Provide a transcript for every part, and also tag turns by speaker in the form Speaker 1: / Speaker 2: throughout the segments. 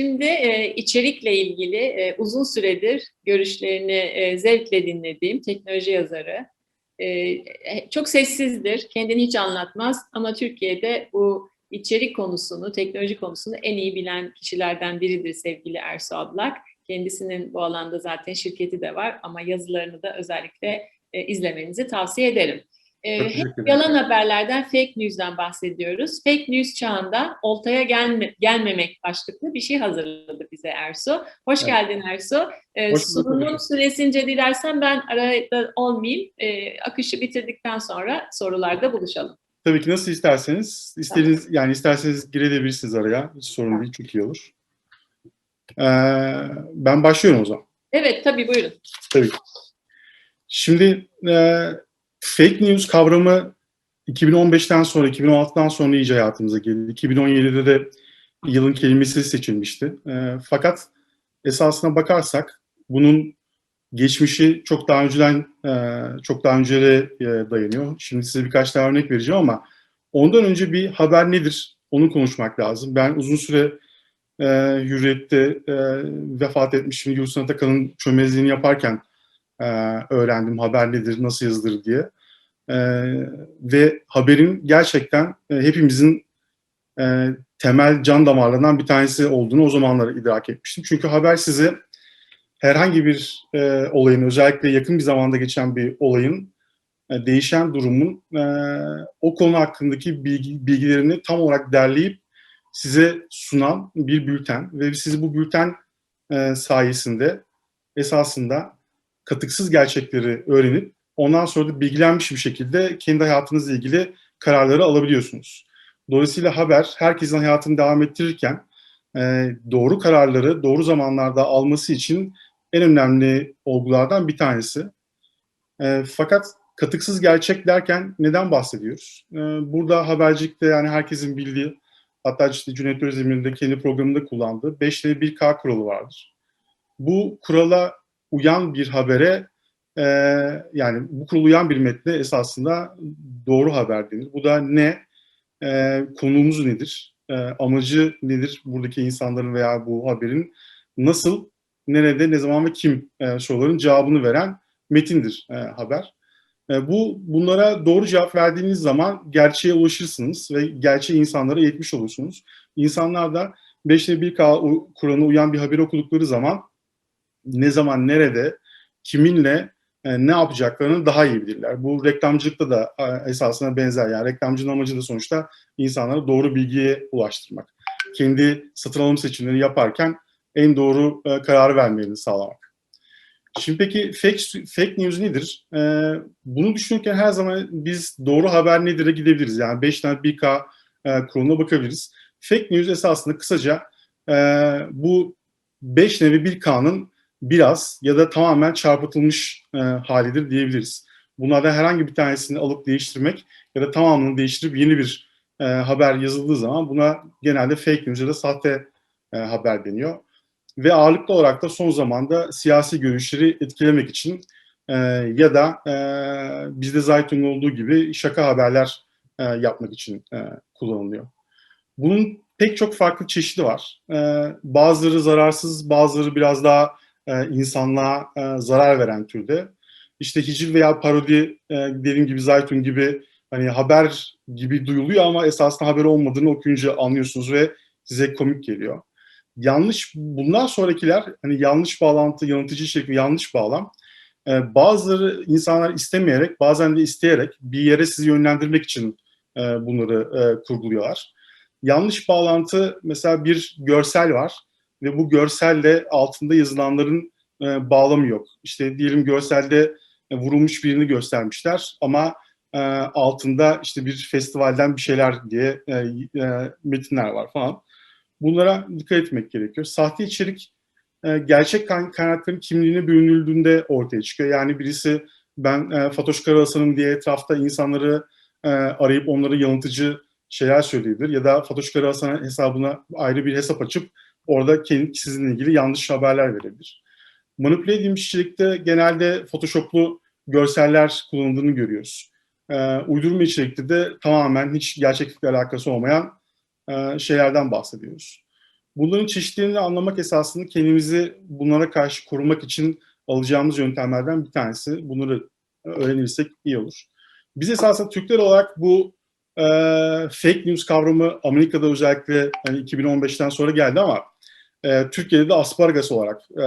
Speaker 1: Şimdi e, içerikle ilgili e, uzun süredir görüşlerini e, zevkle dinlediğim teknoloji yazarı. E, çok sessizdir, kendini hiç anlatmaz ama Türkiye'de bu içerik konusunu, teknoloji konusunu en iyi bilen kişilerden biridir sevgili Ersu Ablak. Kendisinin bu alanda zaten şirketi de var ama yazılarını da özellikle e, izlemenizi tavsiye ederim. E, hep yalan haberlerden, fake news'dan bahsediyoruz. Fake news çağında oltaya gelme, gelmemek başlıklı bir şey hazırladı bize Ersu. Hoş evet. geldin Ersu. E, Hoş sunumun süresince dilersen ben arada olmayayım. E, akışı bitirdikten sonra sorularda buluşalım.
Speaker 2: Tabii ki nasıl isterseniz. İstediğiniz, tamam. yani isterseniz girebilirsiniz araya. Hiç sorun tamam. değil, çok iyi olur. Ee, ben başlıyorum o zaman.
Speaker 1: Evet, tabii buyurun.
Speaker 2: Tabii Şimdi e, fake news kavramı 2015'ten sonra, 2016'dan sonra iyice hayatımıza geldi. 2017'de de yılın kelimesi seçilmişti. E, fakat esasına bakarsak bunun geçmişi çok daha önceden e, çok daha öncelere e, dayanıyor. Şimdi size birkaç tane örnek vereceğim ama ondan önce bir haber nedir? Onu konuşmak lazım. Ben uzun süre e, Hürriyet'te e, vefat etmiş şimdi Gülsün Atakan'ın çömezliğini yaparken e, öğrendim haber nedir, nasıl yazılır diye. E, ve haberin gerçekten e, hepimizin e, temel can damarlarından bir tanesi olduğunu o zamanlar idrak etmiştim. Çünkü haber size herhangi bir e, olayın, özellikle yakın bir zamanda geçen bir olayın e, değişen durumun e, o konu hakkındaki bilgi, bilgilerini tam olarak derleyip size sunan bir bülten ve siz bu bülten e, sayesinde esasında katıksız gerçekleri öğrenip ondan sonra da bilgilenmiş bir şekilde kendi hayatınızla ilgili kararları alabiliyorsunuz. Dolayısıyla haber herkesin hayatını devam ettirirken e, doğru kararları doğru zamanlarda alması için en önemli olgulardan bir tanesi. E, fakat katıksız gerçek derken neden bahsediyoruz? E, burada habercilikte yani herkesin bildiği hatta işte Cüneyt Özdemir'in de kendi programında kullandığı 5'te 1K kuralı vardır. Bu kurala uyan bir habere e, yani bu kurulu uyan bir metne esasında doğru haber denir. Bu da ne? E, konumuz nedir? E, amacı nedir buradaki insanların veya bu haberin? Nasıl, nerede, ne zaman ve kim e, soruların cevabını veren metindir e, haber. E, bu bunlara doğru cevap verdiğiniz zaman gerçeğe ulaşırsınız ve gerçeği insanlara yetmiş olursunuz. İnsanlar da 5'te 1K Kur'an'a uyan bir haberi okudukları zaman ne zaman, nerede, kiminle e, ne yapacaklarını daha iyi bilirler. Bu reklamcılıkta da e, esasına benzer. Yani reklamcının amacı da sonuçta insanlara doğru bilgiye ulaştırmak. Kendi satın alım seçimlerini yaparken en doğru e, kararı vermelerini sağlamak. Şimdi peki fake, fake news nedir? E, bunu düşünürken her zaman biz doğru haber nedir'e gidebiliriz. Yani 5 tane 1K e, kuruluna bakabiliriz. Fake news esasında kısaca bu 5 nevi 1K'nın biraz ya da tamamen çarpıtılmış e, halidir diyebiliriz. Bunlardan herhangi bir tanesini alıp değiştirmek ya da tamamını değiştirip yeni bir e, haber yazıldığı zaman buna genelde fake news ya da sahte e, haber deniyor. Ve ağırlıklı olarak da son zamanda siyasi görüşleri etkilemek için e, ya da e, bizde Zaytun olduğu gibi şaka haberler e, yapmak için e, kullanılıyor. Bunun pek çok farklı çeşidi var. E, bazıları zararsız, bazıları biraz daha e, insanlığa e, zarar veren türde. İşte hiciv veya parodi e, dediğim gibi Zaytun gibi hani haber gibi duyuluyor ama esasında haber olmadığını okuyunca anlıyorsunuz ve size komik geliyor. Yanlış bundan sonrakiler hani yanlış bağlantı, yanıltıcı şekli yanlış bağlam. E, bazıları insanlar istemeyerek, bazen de isteyerek bir yere sizi yönlendirmek için bunları kurguluyorlar. Yanlış bağlantı mesela bir görsel var ve bu görselle altında yazılanların e, bağlamı yok. İşte diyelim görselde e, vurulmuş birini göstermişler ama e, altında işte bir festivalden bir şeyler diye e, e, metinler var falan. Bunlara dikkat etmek gerekiyor. Sahte içerik e, gerçek kaynakların kimliğine bürünüldüğünde ortaya çıkıyor. Yani birisi ben e, Fatoş Karahasan'ım diye etrafta insanları e, arayıp onları yanıltıcı şeyler söyleyebilir. Ya da Fatoş Karahasan hesabına ayrı bir hesap açıp orada sizinle ilgili yanlış haberler verebilir. Manipüle edilmiş içerikte genelde photoshoplu görseller kullanıldığını görüyoruz. Ee, uydurma içerikte de tamamen hiç gerçeklikle alakası olmayan e, şeylerden bahsediyoruz. Bunların çeşitliliğini anlamak esasında kendimizi bunlara karşı korumak için alacağımız yöntemlerden bir tanesi. Bunları öğrenirsek iyi olur. Biz esasında Türkler olarak bu e, fake news kavramı Amerika'da özellikle hani 2015'ten sonra geldi ama e, Türkiye'de de asparagas olarak e,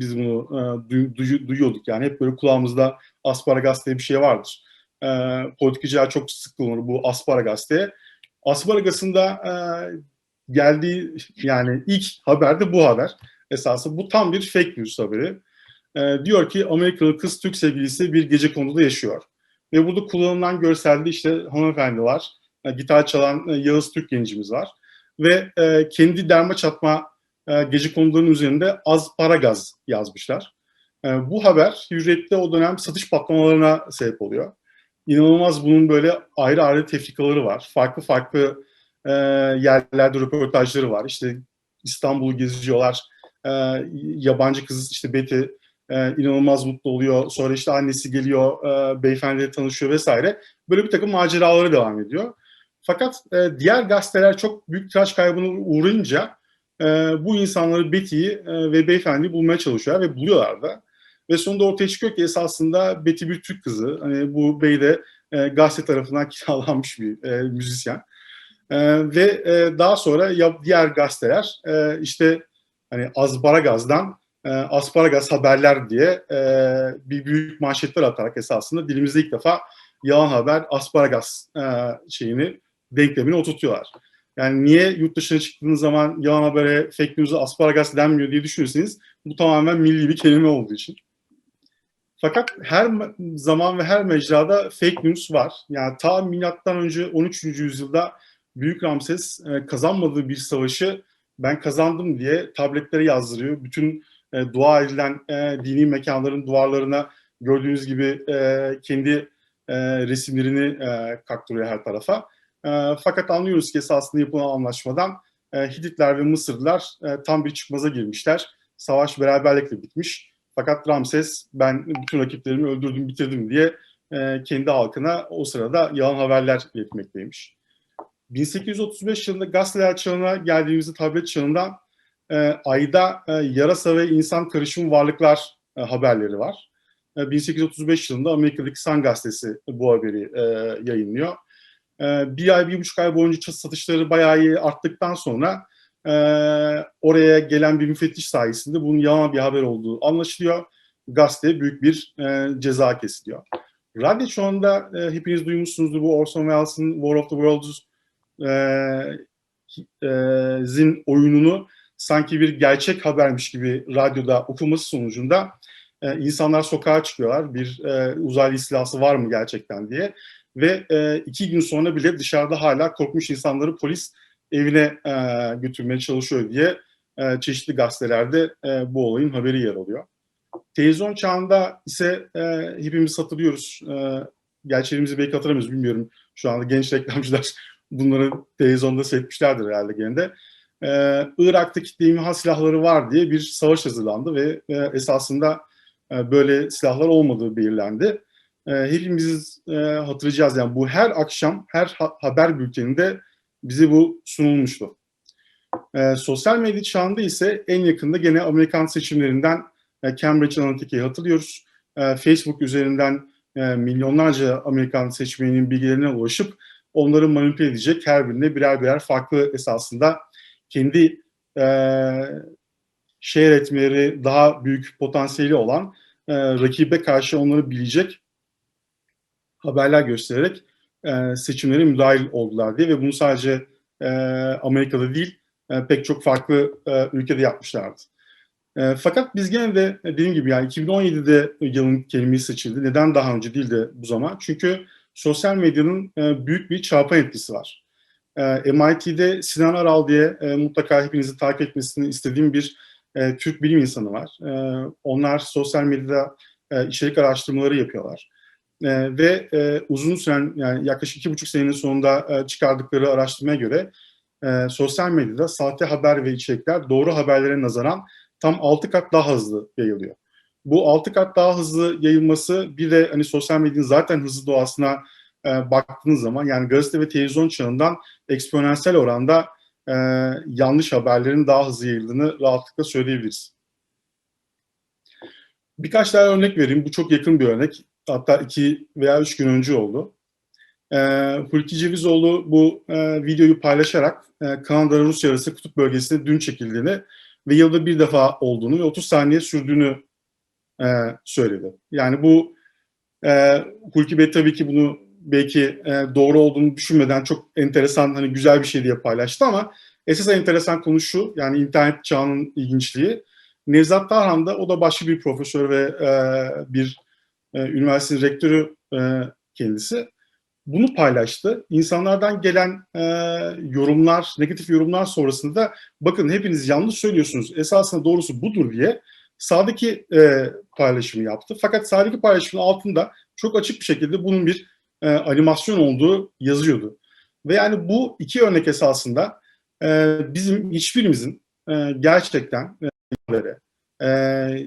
Speaker 2: biz bunu e, duy, duy, duyuyorduk. Yani hep böyle kulağımızda asparagas diye bir şey vardır. E, politikacılar çok sık kullanır bu asparagas diye. Asparagas'ın da e, geldiği yani ilk haber de bu haber. Esası bu tam bir fake news haberi. E, diyor ki Amerikalı kız Türk sevgilisi bir gece konuda yaşıyor. Ve burada kullanılan görselde işte hanımefendi var. E, gitar çalan e, Yağız Türk gencimiz var. Ve e, kendi derme çatma e, gece konularının üzerinde az para gaz yazmışlar. E, bu haber Hürriyet'te o dönem satış patlamalarına sebep oluyor. İnanılmaz bunun böyle ayrı ayrı tefrikaları var. Farklı farklı e, yerlerde röportajları var. İşte İstanbul'u geziyorlar. Yabancı kız işte Betty inanılmaz mutlu oluyor. Sonra işte annesi geliyor, beyefendiyle tanışıyor vesaire. Böyle bir takım maceraları devam ediyor. Fakat diğer gazeteler çok büyük tıraş kaybına uğrayınca e, bu insanları Betty'yi e, ve beyefendiyi bulmaya çalışıyorlar ve buluyorlar da. Ve sonunda ortaya çıkıyor ki esasında Betty bir Türk kızı. Hani bu bey de e, gazete tarafından kiralanmış bir e, müzisyen. E, ve e, daha sonra ya, diğer gazeteler e, işte hani Azbaragaz'dan e, asparagas haberler diye e, bir büyük manşetler atarak esasında dilimizde ilk defa yalan haber asparagas e, şeyini denklemini oturtuyorlar. Yani niye yurt dışına çıktığınız zaman yalan habere, fake news'a asparagas denmiyor diye düşünürseniz bu tamamen milli bir kelime olduğu için. Fakat her zaman ve her mecrada fake news var. Yani ta milattan önce 13. yüzyılda Büyük Ramses e, kazanmadığı bir savaşı ben kazandım diye tabletlere yazdırıyor. Bütün e, dua edilen e, dini mekanların duvarlarına gördüğünüz gibi e, kendi resimlerini e, kaktırıyor her tarafa. E, fakat anlıyoruz ki esasında yapılan anlaşmadan e, Hititler ve Mısırlılar e, tam bir çıkmaza girmişler. Savaş beraberlikle bitmiş. Fakat Ramses ben bütün rakiplerimi öldürdüm, bitirdim diye e, kendi halkına o sırada yalan haberler iletmekteymiş. 1835 yılında gazeteler çağına geldiğimizde tablet çağından ayda e, yarasa ve insan karışım varlıklar haberleri var. E, 1835 yılında Amerika'daki Sun gazetesi bu haberi yayınlıyor. E, bir ay, bir buçuk ay boyunca satışları bayağı iyi arttıktan sonra e, oraya gelen bir müfettiş sayesinde bunun yalan bir haber olduğu anlaşılıyor. Gazeteye büyük bir e, ceza kesiliyor. Radyo şu anda e, hepiniz duymuşsunuzdur bu Orson Welles'in War of the Worlds zin oyununu sanki bir gerçek habermiş gibi radyoda okuması sonucunda insanlar sokağa çıkıyorlar. Bir e, uzaylı istilası var mı gerçekten diye. Ve e, iki gün sonra bile dışarıda hala korkmuş insanları polis evine e, götürmeye çalışıyor diye e, çeşitli gazetelerde e, bu olayın haberi yer alıyor. Televizyon çağında ise e, hepimiz hatırlıyoruz. E, gerçi elimizi belki hatırlamıyoruz bilmiyorum. Şu anda genç reklamcılar bunları televizyonda seyretmişlerdir herhalde gene de. Ee, Irak'ta kitle imha silahları var diye bir savaş hazırlandı ve e, esasında e, böyle silahlar olmadığı belirlendi. E, hepimiz e, hatırlayacağız yani bu her akşam her ha- haber bülteninde bize bu sunulmuştu. E, sosyal medya çağında ise en yakında gene Amerikan seçimlerinden e, Cambridge Analytica'yı hatırlıyoruz. E, Facebook üzerinden e, milyonlarca Amerikan seçmeninin bilgilerine ulaşıp onları manipüle edecek her birine birer birer farklı esasında kendi e, şehir etmeleri daha büyük potansiyeli olan e, rakibe karşı onları bilecek haberler göstererek e, seçimlere müdahil oldular diye ve bunu sadece e, Amerika'da değil e, pek çok farklı e, ülkede yapmışlardı. E, fakat biz gene de dediğim gibi yani 2017'de yılın kelimesi seçildi. Neden daha önce değil de bu zaman? Çünkü sosyal medyanın e, büyük bir çarpan etkisi var. E, MIT'de Sinan Aral diye e, mutlaka hepinizi takip etmesini istediğim bir e, Türk bilim insanı var. E, onlar sosyal medyada e, içerik araştırmaları yapıyorlar. E, ve e, uzun süren yani yaklaşık iki buçuk senenin sonunda e, çıkardıkları araştırmaya göre e, sosyal medyada sahte haber ve içerikler doğru haberlere nazaran tam altı kat daha hızlı yayılıyor. Bu altı kat daha hızlı yayılması bir de hani sosyal medyanın zaten hızlı doğasına e, baktığınız zaman yani gazete ve televizyon çağından eksponansiyel oranda e, yanlış haberlerin daha hızlı yayıldığını rahatlıkla söyleyebiliriz. Birkaç tane örnek vereyim. Bu çok yakın bir örnek. Hatta iki veya üç gün önce oldu. E, Hulki Cevizoğlu bu e, videoyu paylaşarak e, Kanada Rusya arası kutup bölgesinde dün çekildiğini ve yılda bir defa olduğunu ve 30 saniye sürdüğünü e, söyledi. Yani bu e, Hulki Bey tabii ki bunu belki e, doğru olduğunu düşünmeden çok enteresan, hani güzel bir şey diye paylaştı ama esas enteresan konu şu, yani internet çağının ilginçliği. Nevzat Tarhan da o da başka bir profesör ve e, bir e, üniversite rektörü e, kendisi. Bunu paylaştı. İnsanlardan gelen e, yorumlar, negatif yorumlar sonrasında bakın hepiniz yanlış söylüyorsunuz, esasında doğrusu budur diye sağdaki e, paylaşımı yaptı. Fakat sağdaki paylaşımın altında çok açık bir şekilde bunun bir animasyon olduğu yazıyordu. Ve yani bu iki örnek esasında bizim hiçbirimizin gerçekten e, e,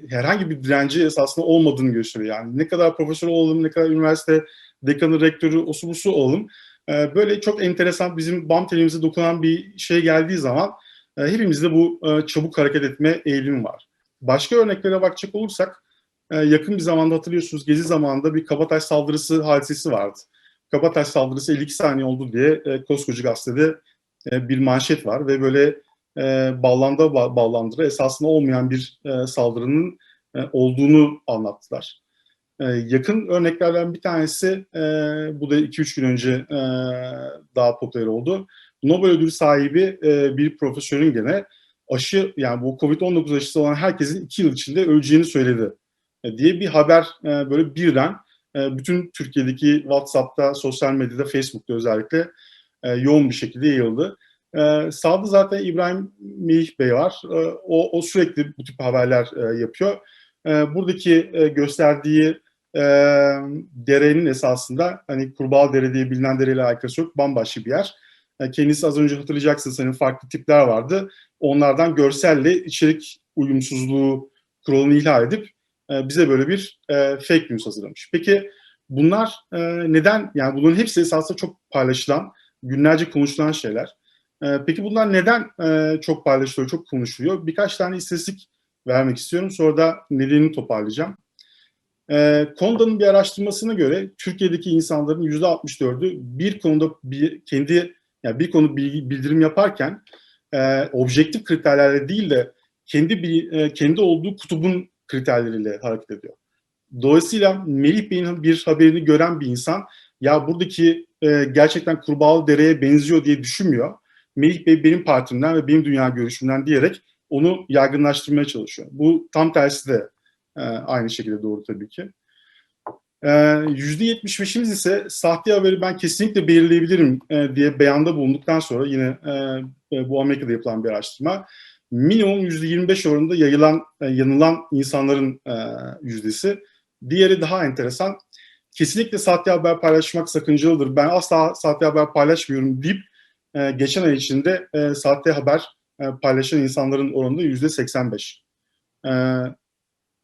Speaker 2: herhangi bir direnci esasında olmadığını gösteriyor. Yani ne kadar profesör olalım, ne kadar üniversite dekanı, rektörü, osubusu olalım. E, böyle çok enteresan bizim bam telimize dokunan bir şey geldiği zaman e, hepimizde bu e, çabuk hareket etme eğilimi var. Başka örneklere bakacak olursak e, yakın bir zamanda hatırlıyorsunuz Gezi zamanında bir Kabataş saldırısı hadisesi vardı. Kabataş saldırısı 52 saniye oldu diye e, koskoca gazetede e, bir manşet var ve böyle e, bağlanda bağlandıra esasında olmayan bir e, saldırının e, olduğunu anlattılar. E, yakın örneklerden bir tanesi e, bu da 2-3 gün önce e, daha popüler oldu. Nobel ödülü sahibi e, bir profesörün gene aşı yani bu Covid-19 aşısı olan herkesin 2 yıl içinde öleceğini söyledi e, diye bir haber e, böyle birden e, bütün Türkiye'deki WhatsApp'ta, sosyal medyada, Facebook'ta özellikle e, yoğun bir şekilde yayıldı. E, sağda zaten İbrahim Melih Bey var. E, o, o sürekli bu tip haberler e, yapıyor. E, buradaki e, gösterdiği e, derenin esasında hani Kurbağal Dere diye bilinen dereyle alakası yok. Bambaşka bir yer. E, kendisi az önce hatırlayacaksınız hani farklı tipler vardı. Onlardan görselle içerik uyumsuzluğu kuralını ihlal edip e, bize böyle bir e, fake news hazırlamış. Peki bunlar e, neden, yani bunların hepsi esasında çok paylaşılan, günlerce konuşulan şeyler. E, peki bunlar neden e, çok paylaşılıyor, çok konuşuluyor? Birkaç tane istatistik vermek istiyorum. Sonra da nedenini toparlayacağım. Konda'nın bir araştırmasına göre Türkiye'deki insanların %64'ü bir konuda bir, kendi yani bir konu bilgi, bildirim yaparken e, objektif kriterlerle değil de kendi bir, e, kendi olduğu kutubun kriterleriyle hareket ediyor. Dolayısıyla Melih Bey'in bir haberini gören bir insan ya buradaki e, gerçekten kurbağalı dereye benziyor diye düşünmüyor. Melih Bey benim partimden ve benim dünya görüşümden diyerek onu yaygınlaştırmaya çalışıyor. Bu tam tersi de e, aynı şekilde doğru tabii ki. %75'imiz ise sahte haberi ben kesinlikle belirleyebilirim e, diye beyanda bulunduktan sonra yine e, bu Amerika'da yapılan bir araştırma minimum %25 oranında yayılan, e, yanılan insanların e, yüzdesi. Diğeri daha enteresan. Kesinlikle sahte haber paylaşmak sakıncalıdır. Ben asla sahte haber paylaşmıyorum deyip e, geçen ay içinde e, sahte haber e, paylaşan insanların oranı %85. E,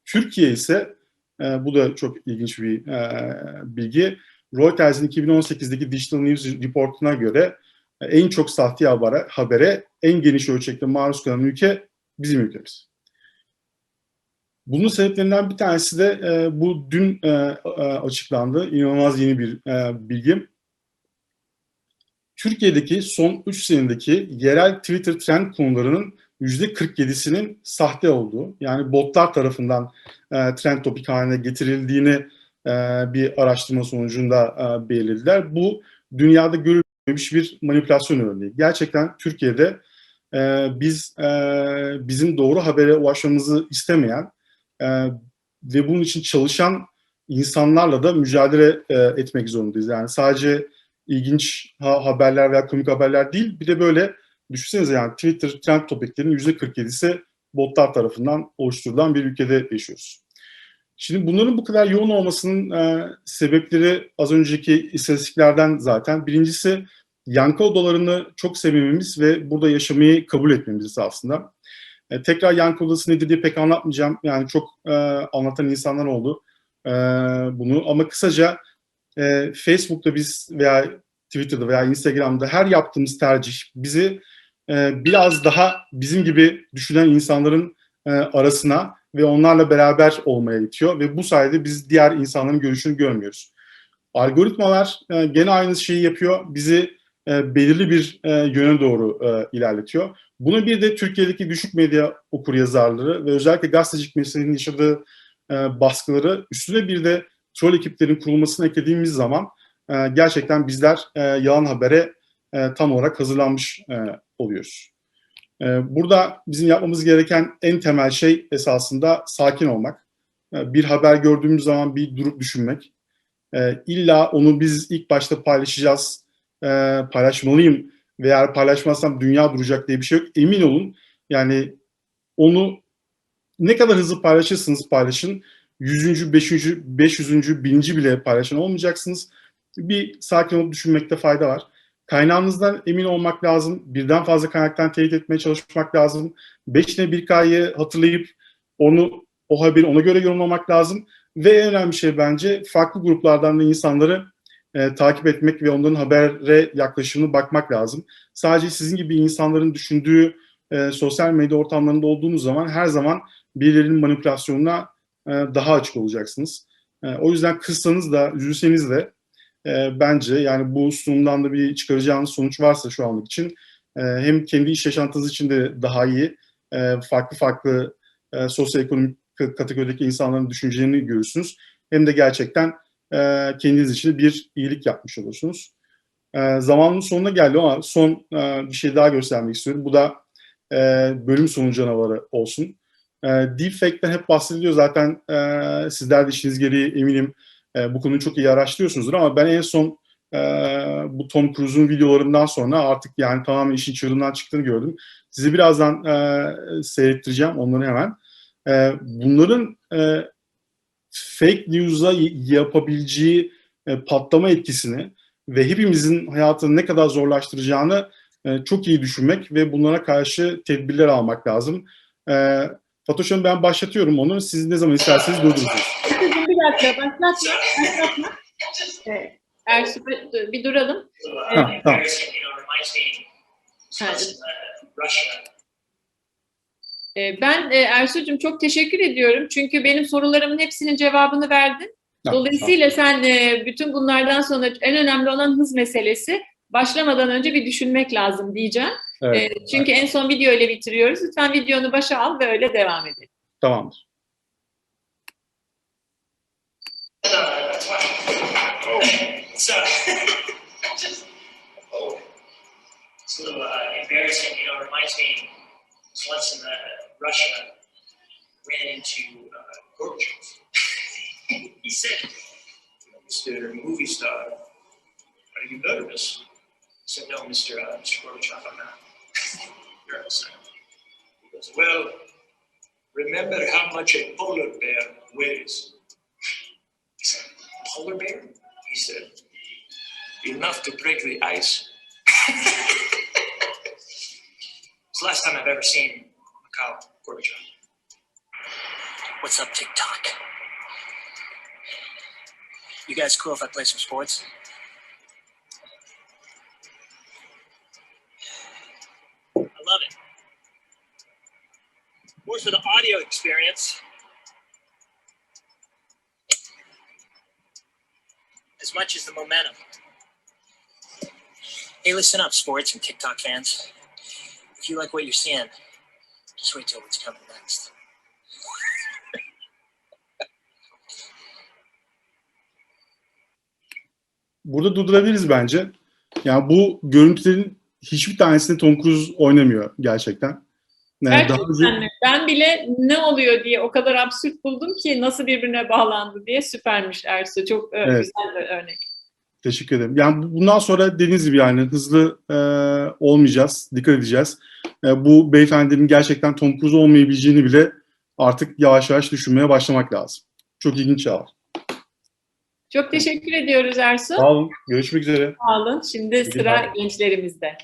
Speaker 2: Türkiye ise e, bu da çok ilginç bir e, bilgi. Reuters'in 2018'deki Digital News Report'una göre en çok sahte habere, habere en geniş ölçekte maruz kalan ülke bizim ülkemiz. Bunun sebeplerinden bir tanesi de e, bu dün e, e, açıklandı. İnanılmaz yeni bir e, bilgi. Türkiye'deki son 3 senedeki yerel Twitter trend konularının %47'sinin sahte olduğu, yani botlar tarafından e, trend topik haline getirildiğini e, bir araştırma sonucunda e, belirlediler. Bu dünyada görülmüş bir manipülasyon örneği. Gerçekten Türkiye'de e, biz e, bizim doğru habere ulaşmamızı istemeyen e, ve bunun için çalışan insanlarla da mücadele e, etmek zorundayız. Yani sadece ilginç ha, haberler veya komik haberler değil, bir de böyle düşünsenize yani Twitter trend topiklerinin %47'si botlar tarafından oluşturulan bir ülkede yaşıyoruz. Şimdi bunların bu kadar yoğun olmasının e, sebepleri az önceki istatistiklerden zaten. Birincisi yankı odalarını çok sevmemiz ve burada yaşamayı kabul etmemiz aslında. E, tekrar yankı odası nedir diye pek anlatmayacağım. Yani çok e, anlatan insanlar oldu e, bunu. Ama kısaca e, Facebook'ta biz veya Twitter'da veya Instagram'da her yaptığımız tercih bizi e, biraz daha bizim gibi düşünen insanların e, arasına ve onlarla beraber olmaya itiyor ve bu sayede biz diğer insanların görüşünü görmüyoruz. Algoritmalar e, gene aynı şeyi yapıyor. Bizi e, belirli bir e, yöne doğru e, ilerletiyor. Bunu bir de Türkiye'deki düşük medya okuryazarları ve özellikle gazetecilik mesleğinin yaşadığı e, baskıları üstüne bir de troll ekiplerin kurulmasını eklediğimiz zaman e, gerçekten bizler e, yalan habere e, tam olarak hazırlanmış e, oluyoruz. E, burada bizim yapmamız gereken en temel şey esasında sakin olmak. E, bir haber gördüğümüz zaman bir durup düşünmek. E, illa onu biz ilk başta paylaşacağız, e, paylaşmalıyım veya paylaşmazsam dünya duracak diye bir şey yok. Emin olun yani onu ne kadar hızlı paylaşırsınız paylaşın. 100. 500. 500. 1000. bile paylaşan olmayacaksınız. Bir sakin olup düşünmekte fayda var. Kaynağınızdan emin olmak lazım. Birden fazla kaynaktan teyit etmeye çalışmak lazım. 5 ne bir kayı hatırlayıp onu o haberi ona göre yorumlamak lazım. Ve en önemli şey bence farklı gruplardan da insanları e, takip etmek ve onların habere yaklaşımını bakmak lazım. Sadece sizin gibi insanların düşündüğü e, sosyal medya ortamlarında olduğunuz zaman her zaman birilerinin manipülasyonuna e, daha açık olacaksınız. E, o yüzden kızsanız da üzülseniz de e, bence yani bu sunumdan da bir çıkaracağınız sonuç varsa şu anlık için hem kendi iş yaşantınız için de daha iyi farklı farklı sosyoekonomik kategorideki insanların düşüncelerini görürsünüz. Hem de gerçekten kendiniz için bir iyilik yapmış olursunuz. Zamanın sonuna geldi ama son bir şey daha göstermek istiyorum. Bu da bölüm sonu canavarı olsun. E, deepfake'den hep bahsediliyor zaten e, sizler de işiniz gereği eminim e, bu konuyu çok iyi araştırıyorsunuzdur ama ben en son e, bu Tom Cruise'un videolarından sonra artık yani tamamen işin çığırından çıktığını gördüm. Sizi birazdan e, seyrettireceğim onları hemen. E, bunların e, fake news'a yapabileceği e, patlama etkisini ve hepimizin hayatını ne kadar zorlaştıracağını e, çok iyi düşünmek ve bunlara karşı tedbirler almak lazım. E, Fatoş Hanım ben başlatıyorum onu. Siz ne zaman isterseniz durduracağız.
Speaker 1: Bir dakika başlatma. Başlatma. Evet. Ersu bir duralım.
Speaker 2: Ha, tamam.
Speaker 1: Ee, Ben e, Ersu'cum çok teşekkür ediyorum. Çünkü benim sorularımın hepsinin cevabını verdin. Dolayısıyla sen e, bütün bunlardan sonra en önemli olan hız meselesi başlamadan önce bir düşünmek lazım diyeceğim.
Speaker 2: Evet,
Speaker 1: E, Çünkü en son video ile bitiriyoruz. Lütfen videonu başa al ve öyle devam edelim.
Speaker 2: tamamdır.
Speaker 3: So, just, oh, it's a little uh, embarrassing. You know, it reminds me once in uh, Russia ran into uh, Gorbachev. he said, Mr. Movie Star, are you nervous? I said, No, Mr. Uh, Mr. Gorbachev, I'm not. He goes, Well, remember how much a polar bear weighs. I said, Polar bear? He said, enough to break the ice. it's the last time I've ever seen Mikhail Gorbachev.
Speaker 4: What's up, TikTok? You guys cool if I play some sports? Audio experience. As much as the momentum. Hey, listen up, sports and TikTok fans. If you like what you're seeing, just wait till what's coming next.
Speaker 2: Burada durdurabiliriz bence. Yani bu görüntülerin hiçbir tanesini Tom Cruise oynamıyor gerçekten. Daha önce-
Speaker 1: Gerçekten mi? Ben bile ne oluyor diye o kadar absürt buldum ki nasıl birbirine bağlandı diye süpermiş Ersu. Çok e,
Speaker 2: Evet.
Speaker 1: güzel bir örnek.
Speaker 2: Teşekkür ederim. Yani bu- bundan sonra dediğiniz gibi yani hızlı e, olmayacağız, dikkat edeceğiz. E, bu beyefendinin gerçekten Tom Cruise olmayabileceğini bile artık yavaş yavaş düşünmeye başlamak lazım. Çok ilginç çağlar.
Speaker 1: Çok teşekkür ediyoruz Ersu.
Speaker 2: Sağ olun. Görüşmek üzere.
Speaker 1: Sağ olun. Şimdi sıra
Speaker 2: günler.
Speaker 1: gençlerimizde.